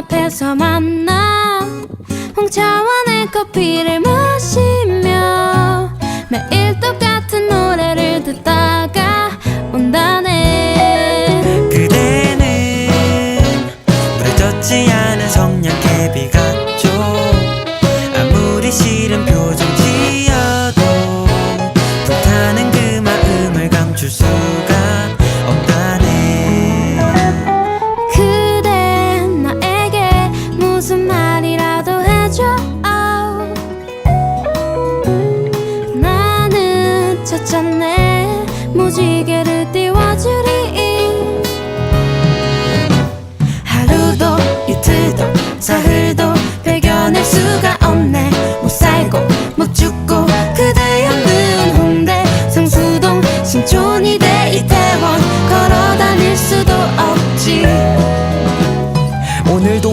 앞에서 만나 홍차와 내 커피를 마시며 매일 또 첫잔에 무지개를 띄워주리. 하루도 이틀도 사흘도 배겨낼 수가 없네. 못 살고 못 죽고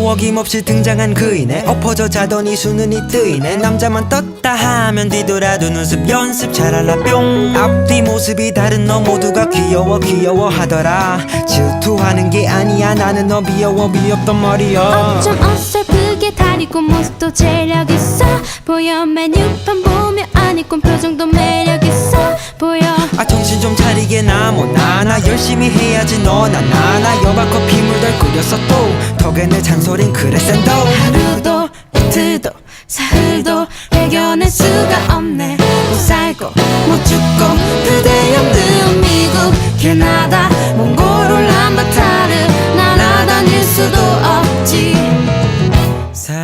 어김없이 등장한 그이네 엎어져 자더니 수는이 뜨이네. 남자만 떴다 하면 뒤돌아도 눈썹 연습 잘할라 뿅. 앞뒤 모습이 다른 너 모두가 귀여워 귀여워 하더라. 질투하는 게 아니야 나는 너 미워워 미웠단 말이야 어쩜 어설프 게 다리고 모습도 재력 있어. 보여 메뉴판 보며 아니꾼 표정도 매력 있어. 보여. 아 정신 좀 차리게 나뭐 나 나 열심히 해야지 너나 나나. 여바 커피 물들 끓였어 또. 덕에는 잔소린 그래 센도 하루도 이틀도 사흘도 배겨낼 수가 없네. 못 살고 못 죽고 그대 없는 미국 캐나다 몽골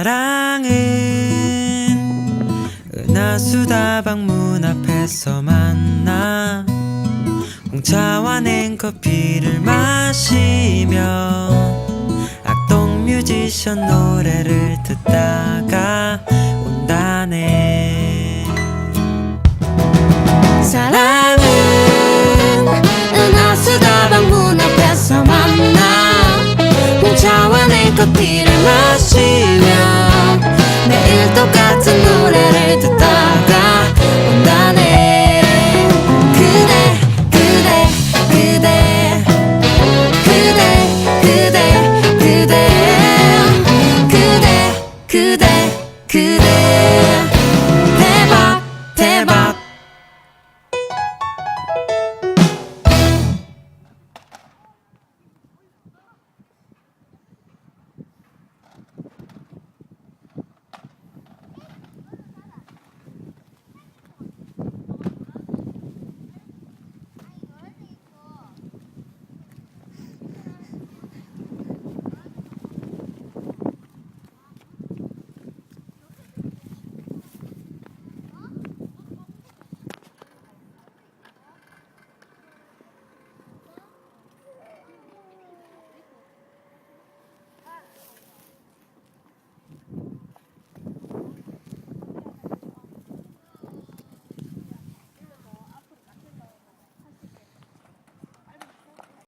사랑은 은하수다방 문 앞에서 만나 홍차와 냉커피를 마시며 악동 뮤지션 노래를 듣다가 온다네. 사랑은 은하수다방 문 앞에서 만나 홍차와 냉커피를 마시며